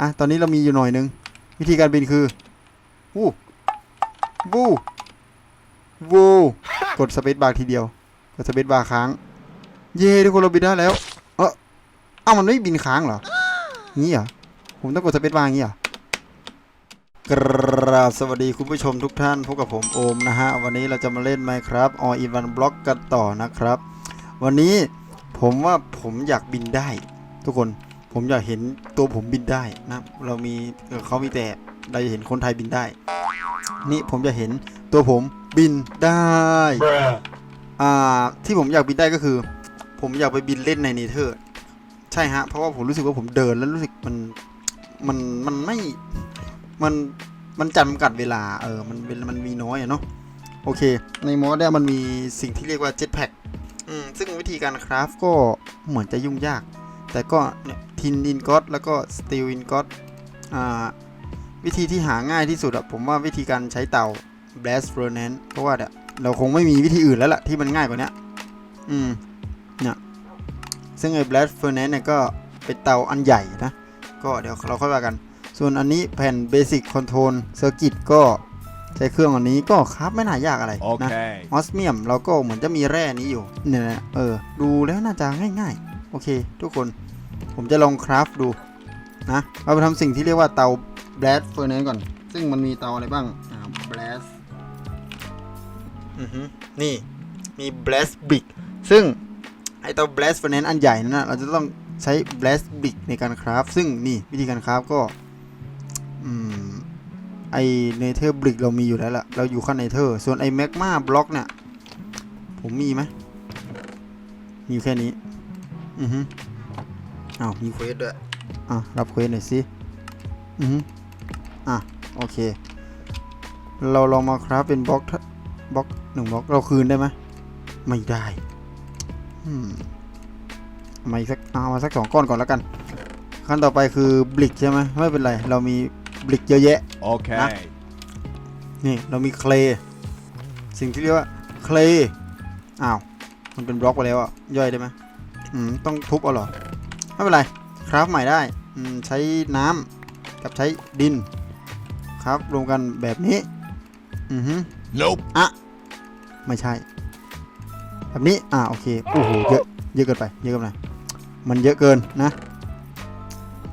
อะตอนนี้เรามีอยู่หน่อยนึง วิธีการบินคือวู้วู้วู้กดสเปซบาร์ทีเดียว กดสเปซบาร์ค้าง เย้ทุกคนเราบินได้แล้ว เออเอ้ามันไม่บินค้างเหรองี้เหรอผมต้องกดสเปซบาร์งี้เหรอกราบสวัสดีคุณผู้ชมทุกท่านพบกับผมโอมนะฮะ วันนี้เราจะมาเล่น Minecraft All in One Block กันต่อนะครับ วันนี้ผมว่าผมอยากบินได้ ทุกคน ผมอยากเห็นตัวผมบินได้นะเรามีเออเขามีแต่เราจะเห็นคนไทยบินได้ นี่ผมจะเห็นตัวผมบินได้ อ่า ที่ผมอยากบินได้ก็คือ ผมอยากไปบินเล่นในเนเธอร์ ใช่ฮะ เพราะว่าผมรู้สึกว่าผมเดินแล้วรู้สึกมัน มัน มันไม่ มัน มันจำกัดเวลา เออ มันมันมันมีน้อยอะเนาะ โอเค ในมอสเนี่ยมันมีสิ่งที่เรียกว่าเจ็ตแพ็กอืมซึ่งวิธีการคราฟก็เหมือนจะยุ่งยาก แต่ก็เนี่ย ทินอินก็ตแล้วก็สตีลอินก็ตอ่าวิธีที่หาง่ายที่สุดอะผมว่าวิธีการใช้เตา blast furnace เพราะว่าเนี่ยเราคงไม่มีวิธีอื่นแล้วล่ะที่มันง่ายกว่าเนี้ยอืมเนี่ยซึ่งไอ้ blast furnace เนี่ยก็เป็นเตาอันใหญ่นะ ก็เดี๋ยวเราค่อยว่ากัน ส่วนอันนี้แผ่น basic control circuit ก็ใช้เครื่องอันนี้ก็ครับไม่น่ายากอะไรนะ Okay. ออสเมียมเราก็เหมือนจะมีแร่นี้อยู่เนี่ยนะเออดูแล้วน่าจะง่ายๆ โอเค ทุกคน ผมจะลองคราฟดูนะเราไปทำสิ่งที่เรียกว่าเตา blast furnace ก่อน ซึ่งมันมีเตาอะไรบ้างอ่า blast อือฮึนี่มี blast brick ซึ่งไอเตา blast furnace อันใหญ่นั่นนะเราจะต้องใช้ blast brick ในการคราฟซึ่งนี่วิธีการคราฟก็อืมไอเนเธอร์บริกเรามีอยู่แล้วล่ะ เราอยู่ขั้นเนเธอร์ ส่วนไอแมกมาบล็อกเนี่ย ผมมีไหมมีแค่นี้ อือฮึ อ้าวมีเควสด้วย อะ รับเควสหน่อยสิ อือฮึอะ โอเค เราลองมาครับเป็นบล็อกทะบล็อกหนึ่งบล็อก เราคืนได้ไหมไม่ได้ อืมเอามาอีกสักเอามาสักสองก้อนก่อนแล้วกัน ขั้นต่อไปคือบลิกใช่ไหมไม่เป็นไร เรามีบลิกเยอะแยะ Okay. นี่ เรามีเคลย์สิ่งที่เรียกว่าเคลย์อ้าว มันเป็นบล็อกไปแล้วอะย่อยได้ไหมอืม ต้องทุบเอาเหรอ ไม่เป็นไรคราฟใหม่ได้อืมใช้น้ำกับใช้ดิน ครับรวมกันแบบนี้ อือฮึ Nope. ไม่ใช่ แบบนี้ อ่าโอเค โอ้โห เยอะ เยอะเกินไป เยอะเกินไป มันเยอะเกินนะ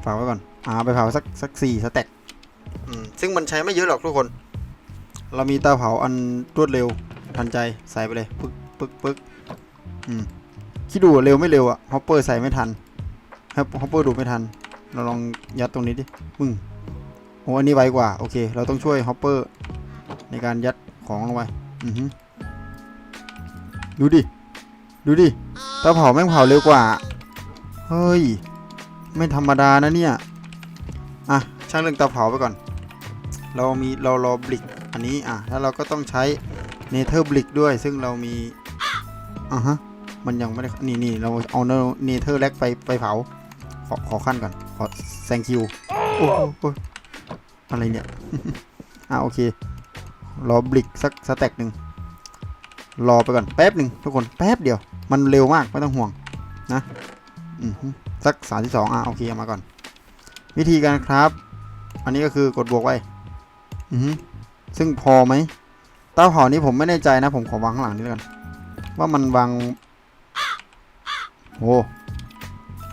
ฝากไว้ก่อน อ่า ไปเผาสักสักสี่สเต็กอืมซึ่งมันใช้ไม่เยอะหรอกทุกคน เรามีเตาเผาอันรวดเร็ว ทันใจ ใส่ไปเลย ปึ๊กปึ๊กปึ๊กอืมคิดดูอะเร็วไม่เร็วอะฮอปเปอร์ใส่ไม่ทัน ครับฮอปเปอร์ดูไม่ทัน เราลองยัดตรงนี้ดิปึ้งโอ้อันนี้ไวกว่า โอเค เราต้องช่วยฮอปเปอร์ในการยัดของลงไปอือฮึดูดิ ดูดิเตาเผาแม่งเผาเร็วกว่า เฮ้ย ไม่ธรรมดานะเนี่ย อะ ช่างเรื่องเตาเผาไปก่อน เรามีเรารอบลิก อันนี้ อะ แล้วเราก็ต้องใช้เนเธอร์บลิกด้วย ซึ่งเรามี อะฮะ มันยังไม่ได้ นี่นี่เราเอาเนเธอร์แลกไปไปเผา ขอขอขั้นก่อน ขอแซงคิว โอ้โหอะไรเนี่ย อะโอเค รอบลิกสักสแต็กหนึ่ง รอไปก่อนแป๊บหนึ่งทุกคนแป๊บเดียว มันเร็วมากไม่ต้องห่วงนะสักสามที่สองอะโอเคเอามาก่อน วิธีการครับ อันนี้ก็คือกดบวกไว้อือฮึซึ่งพอไหมเต้าเผานี้ผมไม่แน่ใจนะ ผมขอวางข้างหลังนี้แล้วกัน ว่ามันวางโอ้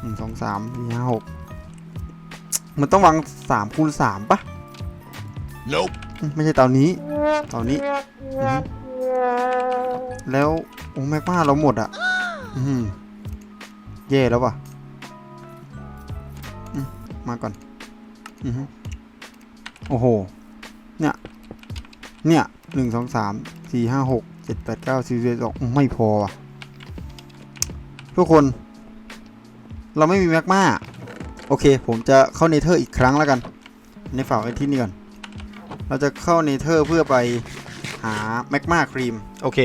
หนึ่งสองสามสี่ห้าหกมันต้องวางสามคูณสามปะ Nope. อืมไม่ใช่เตานี้เตานี้อือฮึแล้ว โอ้แม็กมาเราหมดอะอืมแย่แล้วว่ะอืมมาก่อนอือฮึโอ้โห เนี่ย เนี่ยหนึ่งสองสามสี่ห้าหกเจ็ดแปดเก้าสิบสิบเอ็ดสองไม่พอว่ะ ทุกคน เราไม่มีแม็กมาโอเค ผมจะเข้าเนเธอร์อีกครั้งแล้วกัน ในฝากไว้ที่นี่ก่อน เราจะเข้าเนเธอร์เพื่อไปหาแมกมาครีม โอเค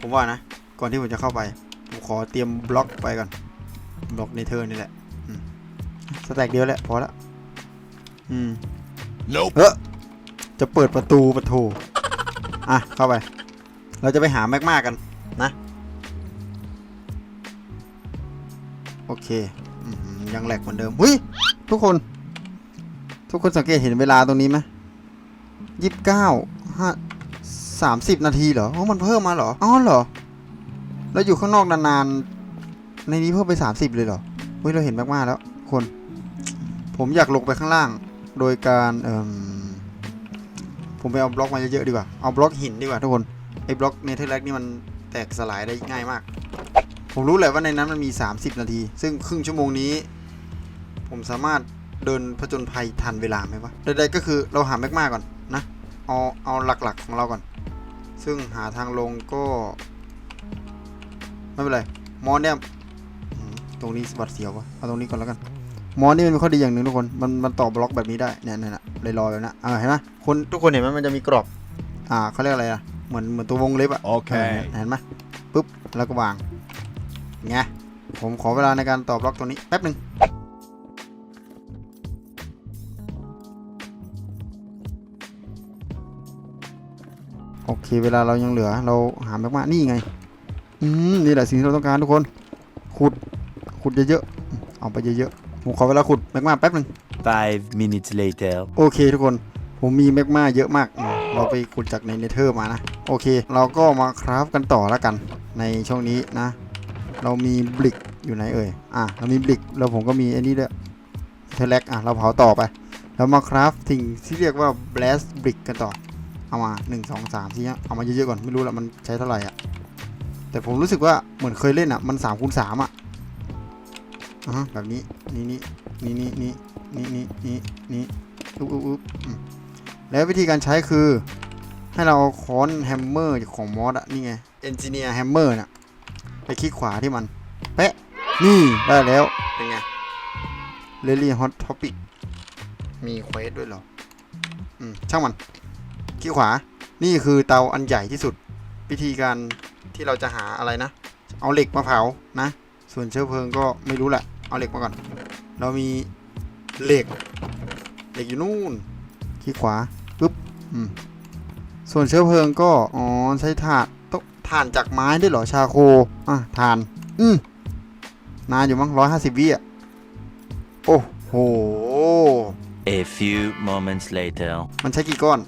ผมว่านะ ก่อนที่ผมจะเข้าไป ผมขอเตรียมบล็อกไปก่อน บล็อกเนเธอร์นี่แหละอืมสแต็กเดียวแหละพอละอืม Nope. เออจะเปิดประตูประตูอะ เข้าไป เราจะไปหาแมกมากัน อเคอยังแหลกเหมือนเดิมเฮ้ยทุกคน ทุกคนสังเกตเห็นเวลาตรงนี้ไหมยี่สิบเก้าห้าสามสิบนาทีเหรออ๋อมันเพิ่มมาเหรออ๋อเหรอแล้วอยู่ข้างนอกนานๆ ในนี้เพิ่มไปสามสิบเลยเหรอเฮ้ยเราเห็นมากๆแล้ว คน ผมอยากลงไปข้างล่าง โดยการเอ่มผมไปเอาบล็อกมาเยอะๆดีกว่า เอาบล็อกหินดีกว่าทุกคน ไอ้บล็อกเนเธอร์แลกนี่มันแตกสลายได้ง่ายมาก ผมรู้แหละว่าในนั้นมันมี 30 นาที ซึ่งครึ่งชั่วโมงนี้ ผมสามารถเดินผจญภัยทันเวลาไหมวะใดๆก็คือเราหาแมกมาก่อนนะเอาเอาหลักๆของเราก่อน ซึ่งหาทางลงก็ ไม่เป็นไรมอนเนี่ยอืมตรงนี้สวัสดเสียววะเอาตรงนี้ก่อนแล้วกันมอนนี่มันมีข้อดีอย่างหนึ่งทุกคนมันมันต่อบล็อกแบบนี้ได้เนี่ยเนี่ยเนี่ยลอยๆแบบนั้นอ่าเห็นไหมคนทุกคนเห็นไหมมันจะมีกรอบ อ่าเขาเรียกอะไรอะเหมือนเหมือนตัววงเล็บอะโอเคเห็นไหมปุ๊บแล้วก็วาง ไงผมขอเวลาในการตอบบล็อกตรงนี้แป๊บหนึ่งโอเค เวลาเรายังเหลือเราหาแมกมานี่ไง อืม นี่แหละสิ่งที่เราต้องการทุกคน ขุด ขุดเยอะๆ เอาไปเยอะๆ ผมขอเวลาขุดแมกมาแป๊บหนึ่ง Five minutes later. โอเคทุกคน ผมมีแมกมาเยอะมากอืมเราไปขุดจากในเนเธอร์มานะ โอเค เราก็มาคราฟกันต่อแล้วกัน ในช่วงนี้นะ เรามีบลิกอยู่ไหนเอ่ย อะ เรามีบลิกแล้วผมก็มีอ้นี่ด้วยเทเล็กอะ เราเผาต่อไป แล้วมาคราฟสิ่งที่เรียกว่า blast brick กันต่อ เอามา 1 2 3ที่เอามาเยอะๆก่อน ไม่รู้ละมันใช้เท่าไหร่อะ แต่ผมรู้สึกว่าเหมือนเคยเล่นอะ มัน3คูณ3อะอะแบบนี้ นี่นี่นี่นี่นี่นี่นี่นี่นี่อุ๊บอุ๊บอุ๊บแล้ววิธีการใช้คือ ให้เราค้อนแฮมเมอร์ของมอสอะ นี่ไงเอนจิเนียร์แฮมเมอร์น่ะ ไปคลิกขวาที่มัน เป๊ะ นี่ได้แล้ว เป็นไงเรลลี่ฮอตท็อปิกมีเควสด้วยเหรอ อืม ช่างมันคลิกขวา นี่คือเตาอันใหญ่ที่สุด วิธีการที่เราจะหาอะไรนะ เอาเหล็กมาเผานะ ส่วนเชื้อเพลิงก็ไม่รู้แหละ เอาเหล็กมาก่อน เรามีเหล็ก เหล็กอยู่นู่นคลิกขวา ปึ๊บ อืม ส่วนเชื้อเพลิงก็ อ๋อ ใช้ถ่านต้อง ถ่านจากไม้ด้วยเหรอชาโคอะถ่าน อืมนานอยู่มั้งร้อยห้าสิบวิอะ โอ้โห A few moments later. มันใช้กี่ก้อน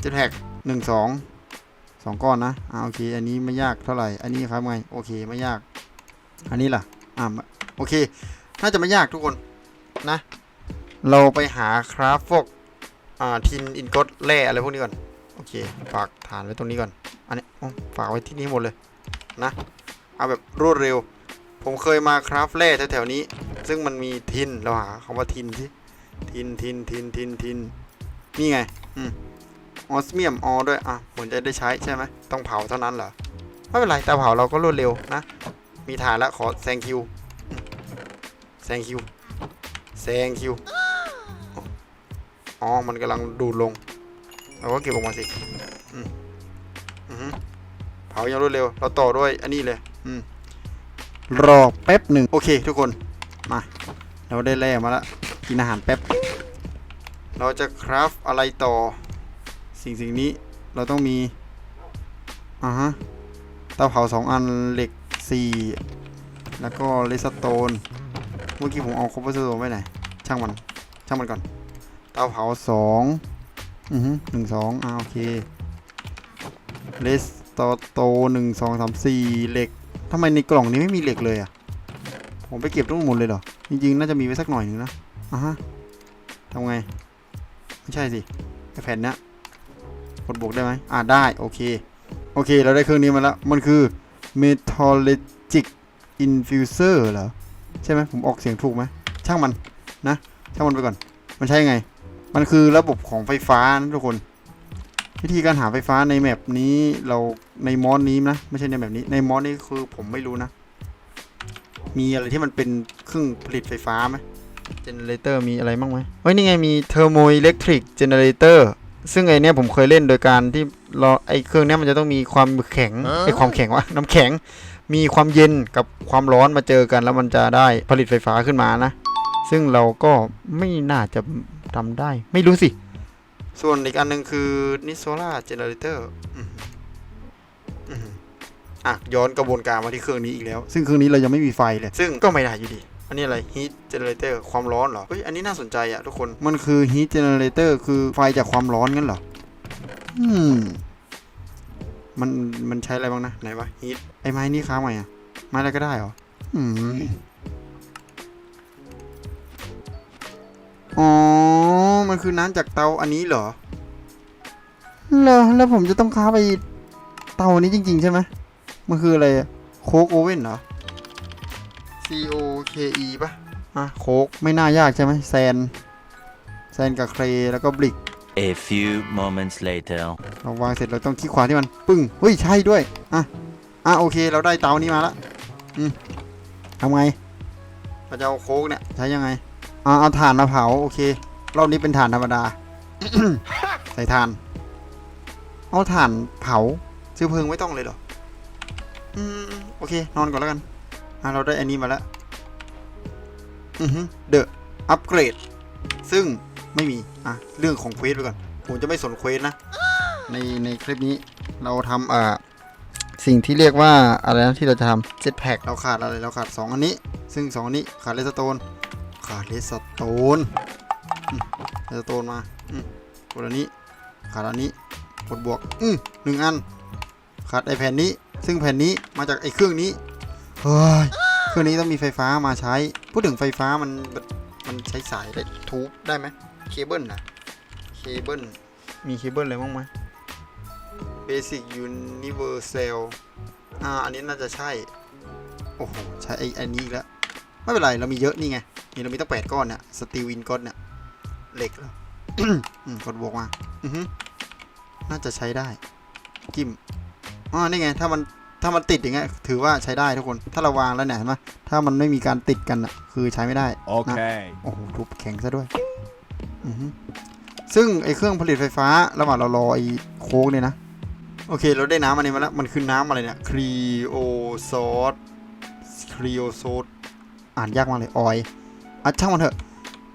เจ็ตแท็กหนึ่งสองสองก้อนนะอ่าโอเค อันนี้ไม่ยากเท่าไหร่ อันนี้ครับไง โอเคไม่ยาก อันนี้ล่ะ อ่าโอเค น่าจะไม่ยากทุกคนนะ เราไปหาคราฟพวกอ่าทินอินกอตแร่อะไรพวกนี้ก่อน โอเคฝากฐานไว้ตรงนี้ก่อน อันนี้ฝากไว้ที่นี่หมดเลยนะ เอาแบบรวดเร็ว ผมเคยมาคราฟแร่แถวๆนี้ ซึ่งมันมีทินเราหาคำว่าทินสิทินทินทินทินทินนี่ไงอืมออสเมียมออด้วย อะเหมือนจะได้ใช้ใช่ไหมต้องเผาเท่านั้นเหรอ ไม่เป็นไรแต่เผาเราก็รวดเร็วนะ มีฐานแล้วขอแซงคิวแซงคิวแซงคิวอ๋อ มันกำลังดูดลง เราก็เก็บออกมาสิอืมอือฮึเผาอย่างรวดเร็ว เราต่อด้วยอันนี้เลยอืมรอแป๊บหนึ่งโอเค ทุกคนมา เราได้แร่มาแล้วกินอาหารแป๊บ เราจะคราฟอะไรต่อ สิ่งสิ่งนี้เราต้องมีอ่าฮะเตาเผาสองอันเหล็กสี่แล้วก็เลสโตน เมื่อกี้ผมเอาคอปเปอร์สโตนไว้ไหนช่างมัน ช่างมันก่อน เตาเผาสอง อือฮึหนึ่งสองอ่าโอเคเลสโตโตหนึ่งสองสามสี่เหล็กทำไมในกล่องนี้ไม่มีเหล็กเลยอะ ผมไปเก็บทุกหมดเลยเหรอ จริงๆ น่าจะมีไว้สักหน่อยหนึ่งนะอะฮะทำไง ไม่ใช่สิไอแผ่นเนี้ยกดบวกได้ไหมอ่าได้ โอเค โอเค เราได้เครื่องนี้มาแล้ว มันคือ Metallic Infuser เหรอ ใช่ไหมผมออกเสียงถูกไหม ช่างมันนะ ช่างมันไปก่อน มันใช่ไง มันคือระบบของไฟฟ้านะทุกคน วิธีการหาไฟฟ้าในแมปนี้เราในมอสนี้นะไม่ใช่ในแมปนี้ในมอสนี้คือผมไม่รู้นะ มีอะไรที่มันเป็นเครื่องผลิตไฟฟ้าไหมเจเนเรเตอร์มีอะไรบ้างไหมเฮ้ยนี่ไงมีเทอร์โมอิเล็กทริกเจเนเรเตอร์ซึ่งไอเนี้ยผมเคยเล่นโดยการที่เราไอเครื่องเนี้ยมันจะต้องมีความแข็งไอความแข็งวะน้ำแข็ง มีความเย็นกับความร้อนมาเจอกัน แล้วมันจะได้ผลิตไฟฟ้าขึ้นมานะ ซึ่งเราก็ไม่น่าจะ ทำได้ ไม่รู้สิ ส่วนอีกอันหนึ่งคือนิโซล่าเจเนเรเตอร์อะ ย้อนกระบวนการมาที่เครื่องนี้อีกแล้ว ซึ่งเครื่องนี้เรายังไม่มีไฟเลย ซึ่งก็ไม่ได้อยู่ดี อันนี้อะไร heat generator ความร้อนเหรอ เฮ้ย อันนี้น่าสนใจอะทุกคน มันคือ heat generator คือไฟจากความร้อนงั้นเหรอ อืม มัน มันใช้อะไรบ้างนะ ไหนวะ heat ไอ้ไม้นี่ค้างไหมอะไม้อะไรก็ได้เหรอ อืม อ๋อ มันคือน้ำจากเตาอันนี้เหรอเหรอแล้วผมจะต้องค้าไปเตานี้จริง ๆ ใช่ไหมมันคืออะไรโคกโอเว่นเหรอ C O K E ปะอะโคกไม่น่ายากใช่ไหมแซน แซนกับเครแล้วก็บลิก A few moments later. เราวางเสร็จเราต้องคลิกขวาที่มัน ปึ้งเฮ้ย ใช่ด้วย อะ อะ โอเค เราได้เตานี้มาละอืมทำไงเราจะเอาโคกเนี่ย ใช้ยังไง อ่าเอาถ่านมาเผาโอเครอบนี้เป็นถ่านธรรมดา ใส่ถ่าน เอาถ่านเผาเชื้อเพลิงไม่ต้องเลยเหรอ อืมโอเค นอนก่อนแล้วกัน อะเราได้อันนี้มาแล้ว อือฮึเดอะอัปเกรด ซึ่งไม่มี อะ เรื่องของเควสไปก่อน ผมจะไม่สนเควสนะ ในในคลิปนี้เราทำอ่าสิ่งที่เรียกว่าอะไรนะที่เราจะทำเจ็ตแพ็กเราขาดอะไรเราขาด 2 อันนี้ ซึ่ง 2 อันนี้ขาดเลสโตน ขาดเลสโตนอืมเลสโตนมาอืมกดอันนี้ขาดอันนี้กดบวกอืมหนึ่งอัน ขาดไอแผ่นนี้ ซึ่งแผ่นนี้มาจากไอเครื่องนี้เฮ้ยเครื่องนี้ต้องมีไฟฟ้ามาใช้ พูดถึงไฟฟ้ามันมันใช้สายได้ทูบได้ไหมเคเบิลนะเคเบิลมีเคเบิลอะไรบ้างไหม Basic Universal อ่า อันนี้น่าจะใช่ โอ้โห ใช้ไอ้อันนี้แล้ว ไม่เป็นไร เรามีเยอะนี่ไง นี่เรามีตั้งแปดก้อนเนี่ยสตีลอินก้อนเนี่ยเหล็กเหรออืมกดบวกมาอือฮึน่าจะใช้ได้จิ้มอ๋อนี่ไง ถ้ามันถ้ามันติดอย่างเงี้ยถือว่าใช้ได้ทุกคน ถ้าเราวางแล้วเนี่ยเห็นไหมถ้ามันไม่มีการติดกันอะ คือใช้ไม่ได้ Okay. โอ้โหทุบแข็งซะด้วยอือฮึซึ่งไอเครื่องผลิตไฟฟ้าระหว่างเรารอไอโค้กเนี่ยนะ โอเค เราได้น้ำอันนี้มาแล้ว มันคือน้ำอะไรเนี่ยครีโอซอสครีโอโซดอ่านยากมากเลยออย อะช่างมันเถอะ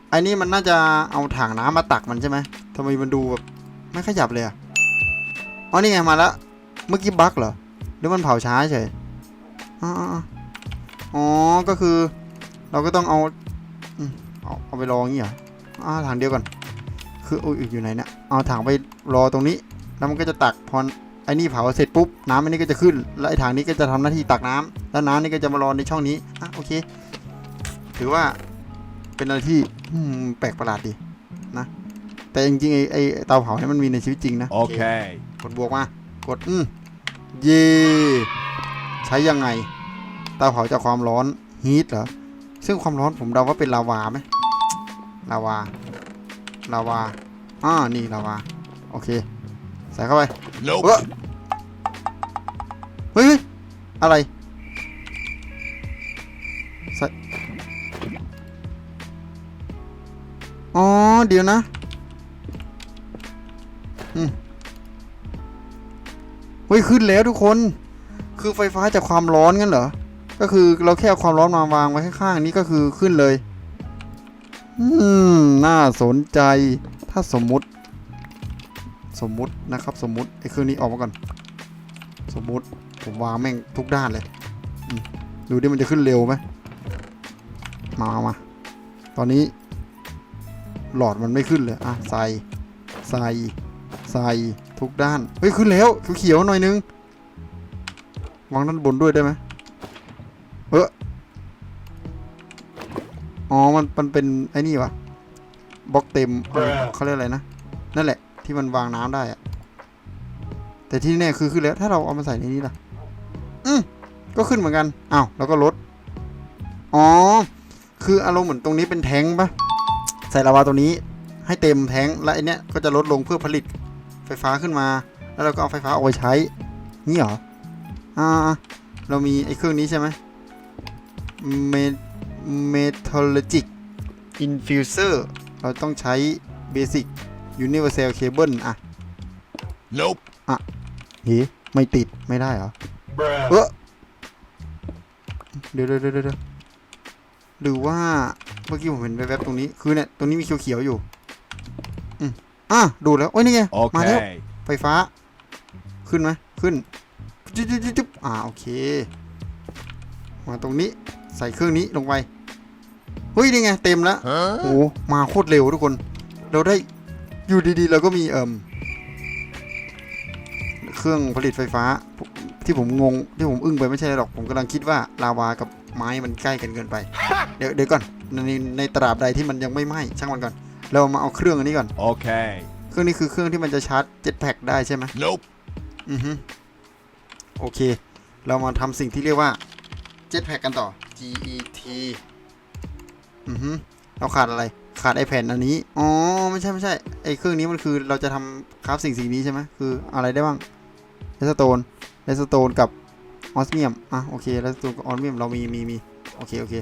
ไอ้นี่มันน่าจะเอาถังน้ำมาตักมันใช่ไหมทำไมมันดูแบบไม่ขยับเลยอะอ๋อนี่ไงมาแล้วเมื่อกี้บั๊กเหรอหรือมันเผาช้าเฉยอ๋ออ๋อก็คือ เราก็ต้องเอาเอาเอาไปรออย่างงี้เหรออ่าถังเดียวก่อนคืออุ้ยอยู่ไหนเนี่ยเอาถังไปรอตรงนี้ แล้วมันก็จะตักพอไอ้นี่เผาเสร็จปุ๊บน้ำอันนี้ก็จะขึ้น แล้วไอ้ถังนี้ก็จะทำหน้าที่ตักน้ำแล้วน้ำนี่ก็จะมารอในช่องนี้อะโอเค ถือว่า เป็นอะไรที่อืมแปลกประหลาดดีนะ แต่จริงๆไอ้ไอ้เตาเผาเนี่ยมันมีในชีวิตจริงนะ Okay. กดบวกมา กดอืมเย่ใช้ยังไง เตาเผาจากความร้อนฮีทเหรอ ซึ่งความร้อนผมเดาว่าเป็นลาวาไหมลาวา ลาวาอ่านี่ลาวา โอเค ใส่เข้าไป Nope. เอ้อเฮ้ยเฮ้ย อะไร อ๋อ เดี๋ยวนะอืมเฮ้ย ขึ้นแล้วทุกคน คือไฟฟ้าจากความร้อนงั้นเหรอ ก็คือเราแค่เอาความร้อนมาวางไว้ข้างๆนี่ก็คือขึ้นเลย อืม น่าสนใจ ถ้าสมมุติ สมมุตินะครับ สมมุติไอ้เครื่องนี้ออกมาก่อน สมมุติผมวางแม่งทุกด้านเลย ดูดิมันจะขึ้นเร็วไหม มามามาตอนนี้ หลอดมันไม่ขึ้นเลย อะ ใส่ ใส่ ใส่ทุกด้าน เฮ้ย ขึ้นแล้วเขียวๆหน่อยนึง วางด้านบนด้วยได้ไหมเอออ๋อ มัน มันเป็น ไอ้นี่วะบล็อกเต็มเอ้ยเขาเรียกอะไรนะ นั่นแหละ ที่มันวางน้ำได้อะแต่ที่แน่คือขึ้นแล้ว ถ้าเราเอามาใส่ในนี้ล่ะ อืมก็ขึ้นเหมือนกัน อ้าว แล้วก็ลด อ๋อ คืออารมณ์เหมือนตรงนี้เป็นแท้งปะ ใส่ลาวาตัวนี้ให้เต็มแท้งแล้วไอเนี้ยก็จะลดลงเพื่อผลิตไฟฟ้าขึ้นมา แล้วเราก็เอาไฟฟ้าเอาไปใช้ นี่เหรอ อ่า เรามีไอ้เครื่องนี้ใช่ไหมเมเมทัลลจิกอินฟิวเซอร์เราต้องใช้เบสิก Universal Cable อะ Nope. เฮ้ไม่ติดไม่ได้เหรอ เออเดี๋ยวเดี๋ยวเดี๋ยวเดี๋ยว หรือว่าเมื่อกี้ผมเห็นแวบๆตรงนี้คือเนี่ยตรงนี้มีเขียวๆอยู่อืมอะดูแล้วโอ้ยนี่ไงมาแล้ว Okay. ไฟฟ้า ขึ้นไหมขึ้นจุ๊บจุ๊บจุ๊บจุ๊บอ่าโอเค มาตรงนี้ใส่เครื่องนี้ลงไปฮ้ยนี่ไงเต็มแล้ว Huh? โอ้โหมาโคตรเร็วทุกคน เราได้อยู่ดีๆเราก็มีเอ่มเครื่องผลิตไฟฟ้าที่ผมงงที่ผมอึ้งไปไม่ใช่หรอกผมกำลังคิดว่าลาวากับ ไม้มันใกล้กันเกินไป เดี๋ยวเดี๋ยวก่อนในในตราบใดที่มันยังไม่ไหม้ช่างมันก่อน เรามาเอาเครื่องอันนี้ก่อน Okay. เครื่องนี้คือเครื่องที่มันจะชาร์จเจ็ตแพ็กได้ใช่ไหม Nope. อือฮึโอเค เรามาทำสิ่งที่เรียกว่าเจ็ตแพ็กกันต่อ G E T อือฮึเราขาดอะไรขาดไอแผ่นอันนี้ อ๋อ ไม่ใช่ไม่ใช่ ไอเครื่องนี้มันคือเราจะทำคราฟสิ่งสิ่งนี้ใช่ไหมคืออะไรได้บ้างเลสโตนเลสโตนกับ ออสเมียมอะโอเคเลสโตนกับออสเมียมเรามีมีมีโอเคโอเค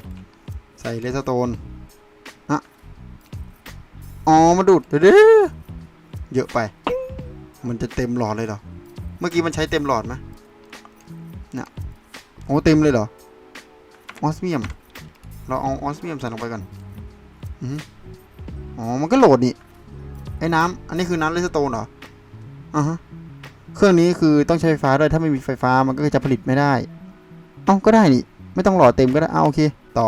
ใส่เลสโตนอะอ๋อมาดูดเดี๋ยวเยอะไป มันจะเต็มหลอดเลยเหรอ เมื่อกี้มันใช้เต็มหลอดไหมเนี่ยโอ้เต็มเลยเหรอออสเมียม เราเอาออสเมียมใส่ลงไปก่อนอืออ๋อ มันก็โหลดนี่ไอ้น้ำอันนี้คือน้ำเลสโตนเหรออ่าฮะ เครื่องนี้คือต้องใช้ไฟฟ้าด้วยถ้าไม่มีไฟฟ้ามันก็จะผลิตไม่ได้เอ้าก็ได้นี่ ไม่ต้องหล่อเต็มก็ได้เอาโอเค ต่อ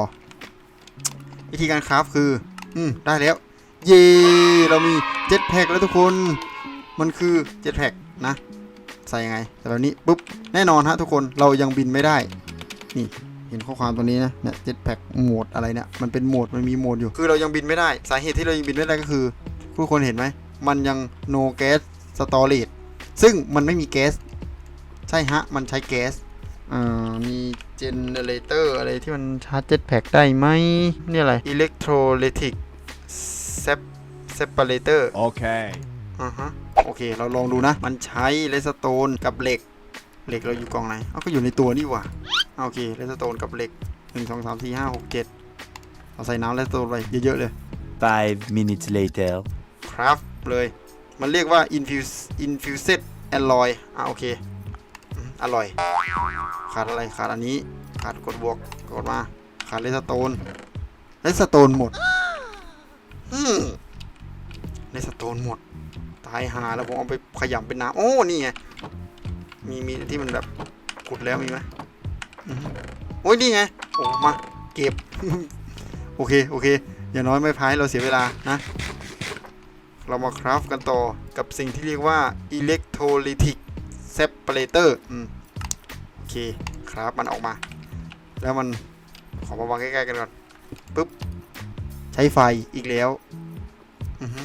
วิธีการคราฟคือ อืมได้แล้ว เย้เรามีเจ็ตแพ็กแล้วทุกคน มันคือเจ็ตแพ็กนะ ใส่ยังไงแต่แบบนี้ปุ๊บ แน่นอนฮะทุกคนเรายังบินไม่ได้ นี่เห็นข้อความตัวนี้นะเนี่ยเจ็ตแพ็กโหมดอะไรเนี่ยมันเป็นโหมดมันมีโหมดอยู่ คือเรายังบินไม่ได้ สาเหตุที่เรายังบินไม่ได้ก็คือทุกคนเห็นไหม มันยัง no gas storage ซึ่งมันไม่มีแก๊สใช่ฮะ มันใช้แก๊สอ่ามีเจเนเรเตอร์อะไรที่มันชาร์จเจ็ตแพ็กได้ไหมนี่อะไร electrolytic sep separator Okay. อ่าฮะโอเค เราลองดูนะ มันใช้เลสโตนกับเหล็ก เหล็กเราอยู่กล่องไหนเอ้าก็อยู่ในตัวนี่หว่าอ่าโอเคเลสโตนกับเหล็กหนึ่งสองสามสี่ห้าหกเจ็ดเราใส่น้ำเลสโตนไปเยอะๆเลย Five minutes later. ครับเลย มันเรียกว่า infuse infused alloy อะโอเคอร่อย ขาดอะไรขาดอันนี้ ขาดกดบวกกดมา ขาดเลสโตนเลสโตนหมดอืมเลสโตนหมด ตายหาแล้วผมเอาไปขยำเป็นน้ำโอ้นี่ไงมีมีที่มันแบบขุดแล้วมีไหมโอ้ยนี่ไงโอ้มาเก็บ โอเคโอเค อย่าน้อยไม่พายเราเสียเวลานะ เรามาคราฟกันต่อกับสิ่งที่เรียกว่า electrolytic separator อืมโอเคครับมันออกมา แล้วมันขอมาวางใกล้ๆกันก่อนปุ๊บ ใช้ไฟอีกแล้วอือฮึ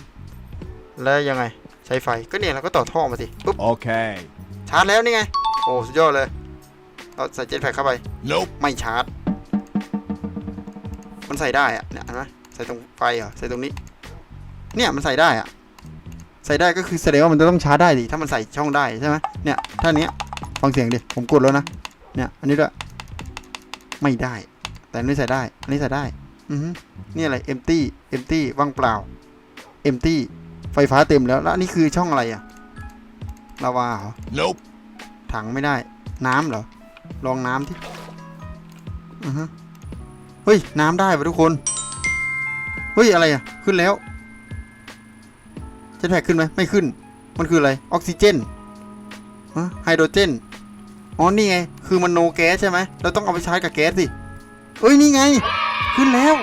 แล้วยังไงใช้ไฟก็เนี่ยเราก็ต่อท่อมาสิปุ๊บ Okay. ชาร์จแล้วนี่ไง โอ้สุดยอดเลยเราใส่เจ็ตแพ็คเข้าไป Nope. ไม่ชาร์จ มันใส่ได้อะเนี่ยเห็นไหมใส่ตรงไฟเหรอใส่ตรงนี้ เนี่ยมันใส่ได้อะใส่ได้ก็คือแสดงว่ามันจะต้องชาร์จได้ดิถ้ามันใส่ช่องได้ใช่ไหมเนี่ยถ้าอันเนี้ยฟังเสียงดิผมกดแล้วนะเนี่ยอันนี้ด้วยไม่ได้ แต่อันนี้ใส่ได้ อันนี้ใส่ได้อือฮึนี่อะไร empty empty ว่างเปล่า empty ไฟฟ้าเต็มแล้วแล้วอันนี้คือช่องอะไรอะลาวาเหรอ Nope. ถังไม่ได้ น้ำเหรอ ลองน้ำที่อือฮะเฮ้ย น้ำได้ปะทุกคน เฮ้ย อะไรอะขึ้นแล้วเจ็ตแพ็กขึ้นไหมไม่ขึ้น มันคืออะไร ออกซิเจนฮะไฮโดรเจน อ๋อ นี่ไง คือมันโนแก๊สใช่ไหม เราต้องเอาไปใช้กับแก๊สสิ เอ้ย นี่ไง ขึ้นแล้ว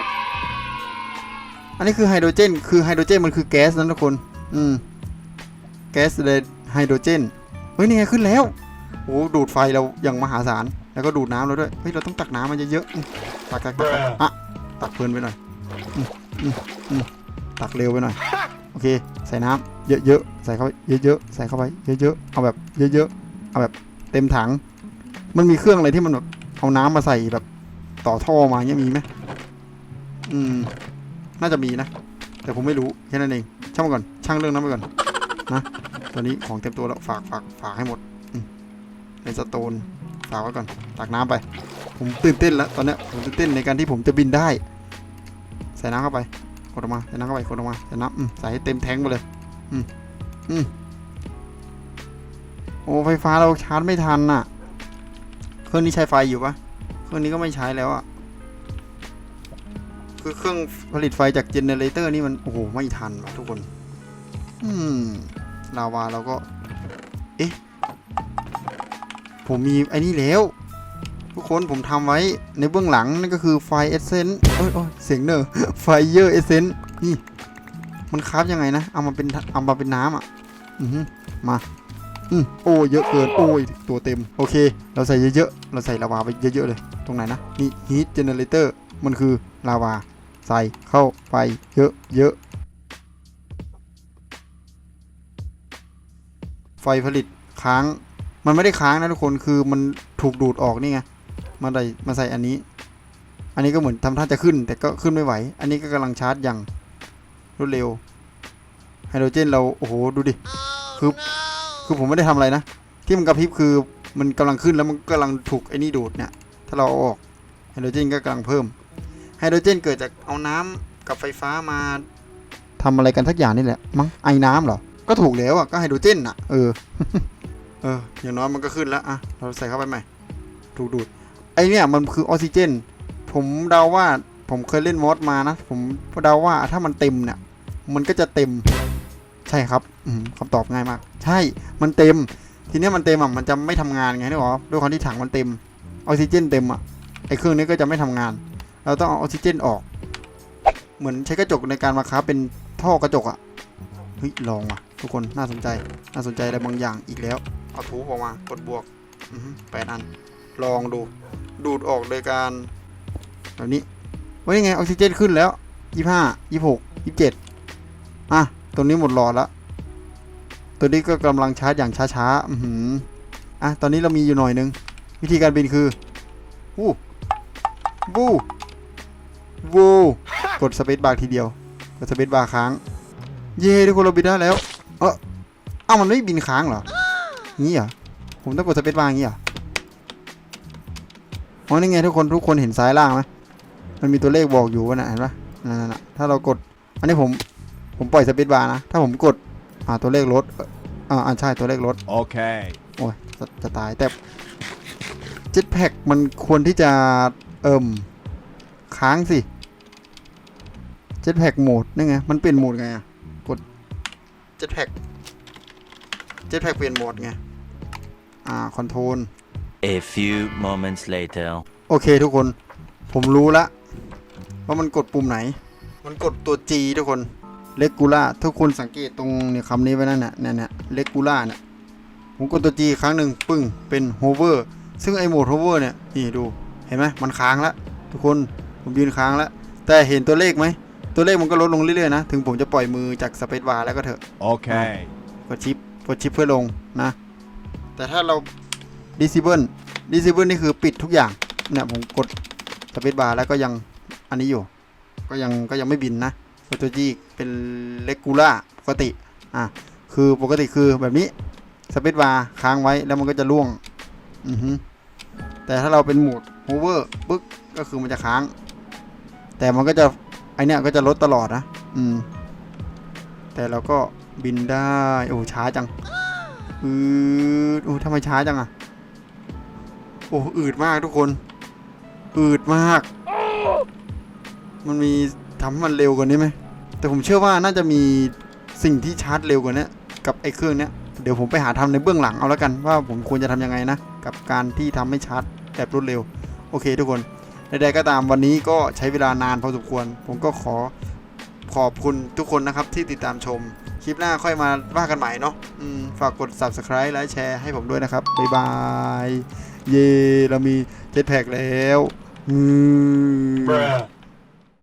อันนี้คือไฮโดรเจน คือไฮโดรเจนมันคือแก๊สนั่นทุกคน อืม แก๊สเลยไฮโดรเจน เฮ้ย นี่ไงขึ้นแล้ว โอ้ดูดไฟเราอย่างมหาศาล แล้วก็ดูดน้ำเราด้วย เฮ้ย เราต้องตักน้ำมันเยอะๆอืมตักตักตักตักอะตักเพลินไปหน่อยอืมอืมอืมตักเร็วไปหน่อยโอ เค ใส่น้ำเยอะๆ ใส่เข้าไปเยอะๆ ใส่เข้าไปเยอะๆ เอาแบบเยอะๆ เอาแบบเต็มถัง มันมีเครื่องอะไรที่มันแบบเอาน้ำมาใส่แบบต่อท่อมาเงี้ยมีไหมอืม น่าจะมีนะ แต่ผมไม่รู้แค่นั้นเอง ช่างมันก่อน ช่างเรื่องนั้นไปก่อนนะ ตอนนี้ของเต็มตัวแล้วฝากฝากฝากให้หมดในสโตนฝากไว้ก่อน ตักน้ำไป ผมตื่นเต้นแล้วตอนเนี้ยผมตื่นเต้นในการที่ผมจะบินได้ ใส่น้ำเข้าไป กดออกมาใส่น้ำเข้าไปกดออกมาใส่น้ำใส่ให้เต็มแทงไปเลยอืมอืมโอ้ไฟฟ้าเราชาร์จไม่ทันน่ะ เครื่องนี้ใช้ไฟอยู่ปะเครื่องนี้ก็ไม่ใช้แล้วอะคือเครื่องผลิตไฟจากเจเนเรเตอร์นี่มันโอ้โหไม่ทันว่ะทุกคน อืมลาวาเราก็ เอ๊ะ ผมมีไอ้นี่แล้ว คนผมทำไว้ในเบื้องหลังนั่นก็คือไฟเอเซนต์โอ้ยเสียงเนอร์ไฟเยอร์เอเซนต์นี่ มันคราฟยังไงนะ เอามาเป็นเอามาเป็นน้ำอะอือมาอืมโอ้เยอะเกินโอ้ยตัวเต็ม โอเค เราใส่เยอะๆ เราใส่ลาวาไปเยอะๆเลย ตรงไหนนะ นี่ heat generator มันคือลาวา ใส่เข้าไปเยอะๆไฟผลิตค้างมันไม่ได้ค้างนะทุกคนคือมันถูกดูดออกนี่ไง มาใส่มาใส่อันนี้ อันนี้ก็เหมือนทำท่าจะขึ้น แต่ก็ขึ้นไม่ไหว อันนี้ก็กำลังชาร์จอย่างรวดเร็วไฮโดรเจนเราโอ้โหดูดิคือคือผมไม่ได้ทำอะไรนะ ที่มันกระพริบคือมันกำลังขึ้นแล้วมันกำลังถูกไอ้นี่ดูดเนี่ยถ้าเราเอาออกไฮโดรเจนก็กำลังเพิ่มไฮโดรเจนเกิดจากเอาน้ำกับไฟฟ้ามาทำอะไรกันทักอย่างนี่แหละมั้งไอ้น้ำเหรอก็ถูกแล้วอะก็ไฮโดรเจนอะเออเอออย่างน้อยมันก็ขึ้นแล้วอะเราใส่เข้าไปใหม่ถูกดูด ไอเนี่ยมันคือออกซิเจน ผมเดาว่าผมเคยเล่นมอสมานะ ผมเดาว่าถ้ามันเต็มเนี่ย มันก็จะเต็ม ใช่ครับอคำตอบง่ายมาก ใช่ มันเต็ม ทีนี้มันเต็มอะ มันจะไม่ทำงานไงนึกออกด้วยความที่ถังมันเต็ม ออกซิเจนเต็มอะ ไอเครื่องนี้ก็จะไม่ทำงาน เราต้องเอาออกซิเจนออก เหมือนใช้กระจกในการมาค้าเป็นท่อกระจกอะ เฮ้ย ลองว่ะ ทุกคน น่าสนใจ น่าสนใจอะไรบางอย่างอีกแล้ว เอาทูออกมา กดบวกอืแปดอัน ลองดู ดูดออกโดยการแบบนี้ว่ายังไงออกซิเจนขึ้นแล้วยี่ห้ายี่หกยี่เจ็ดอะตรงนี้หมดหลอดแล้วตัวนี้ก็กำลังชาร์จอย่างช้าๆอือหืออะตอนนี้เรามีอยู่หน่อยนึง วิธีการบินคือวู้วู้วู้กดสเปซบาร์ทีเดียวกดสเปซบาร์ค้าง เย้ทุกคนเราบินได้แล้ว เออเอ้ามันไม่บินค้างเหรองี้เหรอผมต้องกดสเปซบาร์งี้เหรอ อ๋อนี่ไงทุกคนทุกคนเห็นซ้ายล่างไหมมันมีตัวเลขบอกอยู่ว่าน่ะเห็นปะนั่นน่ะถ้าเรากด อันนี้ผมผมปล่อยสเปซบาร์นะ ถ้าผมกดอ่าตัวเลขลดอ่าอ่าใช่ตัวเลขลด Okay. โอ้ยจะจะตายแต่เจ็ตแพ็กมันควรที่จะเอิ่มค้างสิเจ็ตแพ็กโหมดนี่ไงมันเปลี่ยนโหมดไงอะกดเจ็ตแพ็กเจ็ตแพ็กเปลี่ยนโหมดไงอ่าคอนโทรล A few moments later. โอเคทุกคน ผมรู้ละว่ามันกดปุ่มไหน มันกดตัว G ทุกคนเลกูล่าทุกคนสังเกตตรงเนี่ยคำนี้ไว้นั่นน่ะเนี่ยเนี่ยเลกูล่าเนี่ยผมกดตัว G ครั้งหนึ่งปึ้งเป็นโฮเวอร์ซึ่งไอโหมดโฮเวอร์เนี่ยนี่ดูเห็นไหมมันค้างแล้วทุกคนผมยืนค้างแล้วแต่เห็นตัวเลขไหมตัวเลขมันก็ลดลงเรื่อยๆนะ ถึงผมจะปล่อยมือจากสเปซบาร์แล้วก็เถอะ Okay. กดชิปกดชิปเพื่อลงนะ แต่ถ้าเรา disable disable นี่คือปิดทุกอย่างเนี่ยผมกดสเปซบาร์แล้วก็ยังอันนี้อยู่ ก็ยังก็ยังไม่บินนะโตัวจีเป็นเลกูล่าปกติอะคือปกติคือแบบนี้สเปซบาร์ค้างไว้แล้วมันก็จะล่วงอือฮึแต่ถ้าเราเป็นโหมดโฮเวอร์ปึ๊กก็คือมันจะค้าง แต่มันก็จะไอเนี้ยก็จะลดตลอดนะอืมแต่เราก็บินได้ โอ้ช้าจังอืดโอ้ทำไมช้าจังอะ โอ้อืดมากทุกคน อืดมาก มันมีทำมันเร็วกว่านี้ไหม แต่ผมเชื่อว่าน่าจะมีสิ่งที่ชาร์จเร็วกว่านี้กับไอ้เครื่องเนี้ย เดี๋ยวผมไปหาทำในเบื้องหลังเอาแล้วกันว่าผมควรจะทำยังไงนะ กับการที่ทำให้ชาร์จแบบรวดเร็ว โอเคทุกคนใดๆก็ตามวันนี้ก็ใช้เวลานานพอสมควร ผมก็ขอขอบคุณทุกคนนะครับที่ติดตามชม คลิปหน้าค่อยมาว่ากันใหม่เนาะฝากกด subscribe และแชร์ให้ผมด้วยนะครับ บ๊ายบาย เย่เรามีเจ็ตแพ็กแล้วอืม